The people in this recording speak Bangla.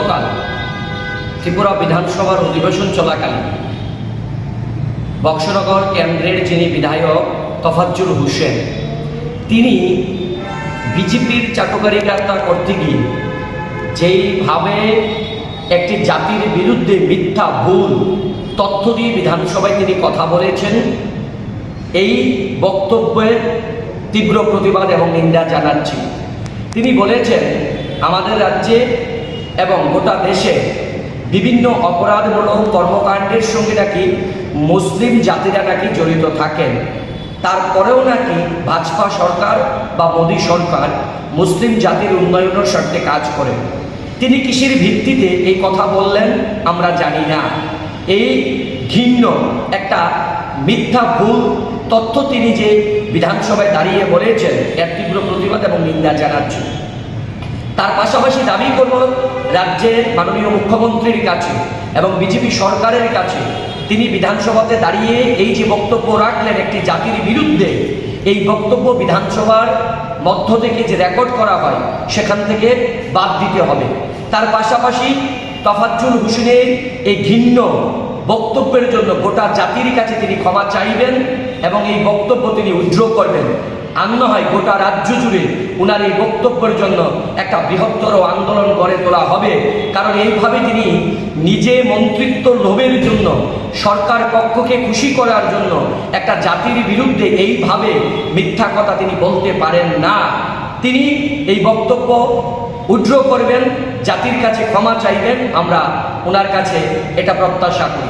গতকাল ত্রিপুরা বিধানসভার অধিবেশন চলাকালীন বক্সনগর কেন্দ্রের যিনি বিধায়ক তফাজ্জুল হোসেন, তিনি বিজেপির চাটুকারিতা করতে গিয়ে যেইভাবে একটি জাতির বিরুদ্ধে মিথ্যা, ভুল তথ্য দিয়ে বিধানসভায় তিনি কথা বলেছেন, এই বক্তব্যের তীব্র প্রতিবাদ এবং নিন্দা জানাচ্ছি। তিনি বলেছেন, আমাদের রাজ্যে এবং গোটা দেশে বিভিন্ন অপরাধমূলক কর্মকাণ্ডের সঙ্গে নাকি মুসলিম জাতিরা নাকি জড়িত থাকেন। তারপরেও নাকি ভাজপা সরকার বা মোদী সরকার মুসলিম জাতির উন্নয়নের স্বার্থে কাজ করে। তিনি কিসের ভিত্তিতে এই কথা বললেন আমরা জানি না। এই ঘিন্ন একটা মিথ্যা ভুল তথ্য তিনি যে বিধানসভায় দাঁড়িয়ে বলেছেন, এর তীব্র প্রতিবাদ এবং নিন্দা জানাচ্ছি তার পাশাপাশি দাবি করব রাজ্যের মাননীয় মুখ্যমন্ত্রীর কাছে এবং বিজেপি সরকারের কাছে। তিনি বিধানসভাতে দাঁড়িয়ে এই যে বক্তব্য রাখলেন একটি জাতির বিরুদ্ধে, এই বক্তব্য বিধানসভার মধ্য থেকে যে রেকর্ড করা হয়, সেখান থেকে বাদ দিতে হবে। তার পাশাপাশি তফাজ্জুল হোসেনের এই ঘিন্ন বক্তব্যের জন্য গোটা জাতির কাছে তিনি ক্ষমা চাইবেন এবং এই বক্তব্য তিনি উজ্জ্ব করবেন। আর হয় গোটা রাজ্য জুড়ে ওনার এই বক্তব্যের জন্য একটা বৃহত্তর আন্দোলন গড়ে তোলা হবে। কারণ এইভাবে তিনি নিজে মন্ত্রিত্ব লোভের জন্য, সরকার পক্ষকে খুশি করার জন্য একটা জাতির বিরুদ্ধে এইভাবে মিথ্যা কথা তিনি বলতে পারেন না। তিনি এই বক্তব্য উজ্জ্ব করবেন, জাতির কাছে ক্ষমা চাইবেন। আমরা ওনার কাছে এটা প্রত্যাশা করি।